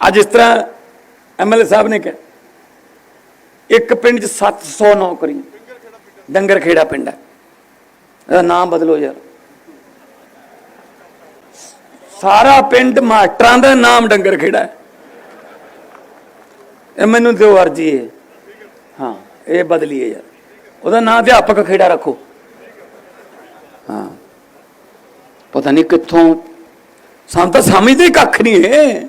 ਅੱਜ ਇਸ ਤਰ੍ਹਾਂ ਐਮਐਲਏ ਸਾਹਿਬ ਨੇ ਕਿਹਾ, ਇੱਕ ਪਿੰਡ 'ਚ 700 ਨੌਕਰੀਆਂ, ਡੰਗਰ ਖੇੜਾ ਪਿੰਡ ਹੈ। ਇਹਦਾ ਨਾਮ ਬਦਲੋ ਯਾਰ। ਸਾਰਾ ਪਿੰਡ ਮਾਸਟਰਾਂ ਦਾ ਨਾਮ ਡੰਗਰ ਖੇੜਾ ਹੈ। ਇਹ ਮੈਨੂੰ ਦਿਓ ਅਰਜੀ ਹੈ ਹਾਂ, ਇਹ ਬਦਲੀਏ ਯਾਰ। ਉਹਦਾ ਨਾਮ ਅਧਿਆਪਕ ਖੇੜਾ ਰੱਖੋ। ਹਾਂ। ਪਤਾ ਨਹੀਂ ਕਿੱਥੋਂ, ਸਾਨੂੰ ਤਾਂ ਸਮਝਦੇ ਕੱਖ ਨਹੀਂ ਹੈ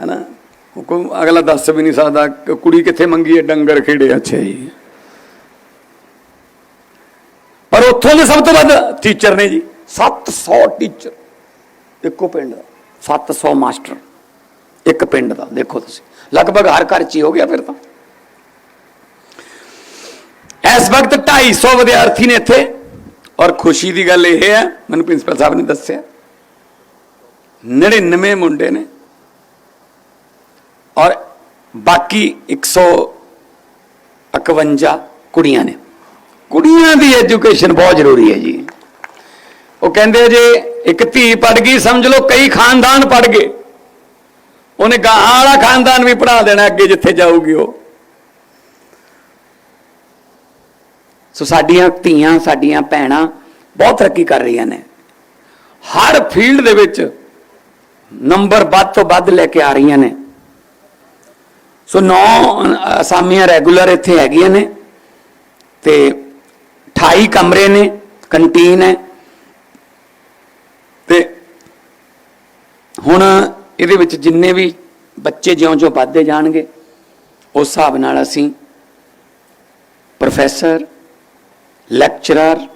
ਹੈਨਾ? ਉਹ ਕੋਈ ਅਗਲਾ ਦੱਸ ਵੀ ਨਹੀਂ ਸਕਦਾ ਕਿ ਕੁੜੀ ਕਿੱਥੇ ਮੰਗੀ ਹੈ, ਡੰਗਰ ਖੇੜੇ ਅੱਛਾ ਜੀ। ਪਰ ਉੱਥੋਂ ਦੇ ਸਭ ਤੋਂ ਵੱਧ ਟੀਚਰ ਨੇ ਜੀ 700 ਟੀਚਰ ਇੱਕੋ ਪਿੰਡ ਦਾ 700 ਮਾਸਟਰ ਇੱਕ ਪਿੰਡ ਦਾ, ਦੇਖੋ ਤੁਸੀਂ। ਲਗਭਗ ਹਰ ਘਰ ਚ ਹੀ ਹੋ ਗਿਆ ਫਿਰ ਤਾਂ। ਇਸ ਵਕਤ 250 ਵਿਦਿਆਰਥੀ ਨੇ ਇੱਥੇ। ਔਰ ਖੁਸ਼ੀ ਦੀ ਗੱਲ ਇਹ ਹੈ, ਮੈਨੂੰ ਪ੍ਰਿੰਸੀਪਲ ਸਾਹਿਬ ਨੇ ਦੱਸਿਆ 99 ਮੁੰਡੇ ਨੇ। ਔਰ ਬਾਕੀ 151 ਕੁੜੀਆਂ ਨੇ। ਕੁੜੀਆਂ ਦੀ ਐਜੂਕੇਸ਼ਨ ਬਹੁਤ ਜ਼ਰੂਰੀ ਹੈ ਜੀ। ਉਹ ਕਹਿੰਦੇ ਜੇ ਇੱਕ ਧੀ ਪੜ ਗਈ, ਸਮਝ ਲਓ ਕਈ ਖਾਨਦਾਨ ਪੜ ਗਏ। ਉਹਨੇ ਗਾਹਾਂ ਵਾਲਾ ਖਾਨਦਾਨ ਵੀ ਪੜਾ ਦੇਣਾ ਅੱਗੇ ਜਿੱਥੇ ਜਾਊਗੀ ਉਹ। ਸੋ ਸਾਡੀਆਂ ਧੀਆਂ, ਸਾਡੀਆਂ ਭੈਣਾਂ ਬਹੁਤ ਤਰੱਕੀ ਕਰ ਰਹੀਆਂ ਨੇ। ਹਰ ਫੀਲਡ ਦੇ ਵਿੱਚ ਨੰਬਰ ਵੱਧ ਤੋਂ ਵੱਧ ਲੈ ਕੇ ਆ ਰਹੀਆਂ ਨੇ। ਸੋ ਨੌ ਅਸਾਮੀਆਂ ਰੈਗੂਲਰ ਇੱਥੇ ਹੈਗੀਆਂ ਨੇ ਤੇ 28 ਕਮਰੇ ਨੇ, ਕੰਟੀਨ ਹੈ। ਤੇ ਹੁਣ ਇਹਦੇ ਵਿੱਚ ਜਿੰਨੇ ਵੀ ਬੱਚੇ ਜਿਉਂ-ਜਿਉਂ ਵੱਧਦੇ ਜਾਣਗੇ, ਉਸ ਹਿਸਾਬ ਨਾਲ ਅਸੀਂ ਪ੍ਰੋਫੈਸਰ, ਲੈਕਚਰਰ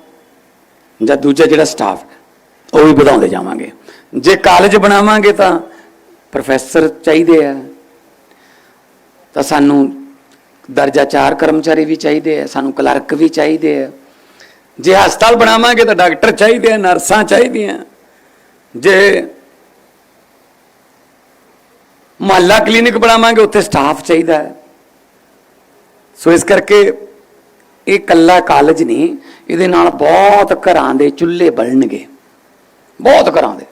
ਜਾਂ ਦੂਜਾ ਜਿਹੜਾ ਸਟਾਫ, ਉਹ ਵੀ ਵਧਾਉਂਦੇ ਜਾਵਾਂਗੇ। ਜੇ ਕਾਲਜ ਬਣਾਵਾਂਗੇ ਤਾਂ ਪ੍ਰੋਫੈਸਰ ਚਾਹੀਦੇ ਆ। ਤਾਂ ਸਾਨੂੰ ਦਰਜਾ 4 ਕਰਮਚਾਰੀ ਵੀ ਚਾਹੀਦੇ ਆ, ਸਾਨੂੰ ਕਲਰਕ ਵੀ ਚਾਹੀਦੇ ਆ। ਜੇ ਹਸਪਤਾਲ ਬਣਾਵਾਂਗੇ ਤਾਂ ਡਾਕਟਰ ਚਾਹੀਦੇ ਆ, ਨਰਸਾਂ ਚਾਹੀਦੀਆਂ। ਜੇ ਮੁਹੱਲਾ ਕਲੀਨਿਕ ਬਣਾਵਾਂਗੇ, ਉੱਥੇ ਸਟਾਫ ਚਾਹੀਦਾ ਹੈ। ਸੋ ਇਸ ਕਰਕੇ ਇਹ ਕੱਲਾ ਕਾਲਜ ਨਹੀਂ, ਇਹਦੇ ਨਾਲ ਬਹੁਤ ਘਰਾਂ ਦੇ ਚੁੱਲ੍ਹੇ ਬਲਣਗੇ। ਬਹੁਤ ਘਰਾਂ ਦੇ।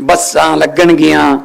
ਬੱਸਾਂ ਲੱਗਣਗੀਆਂ।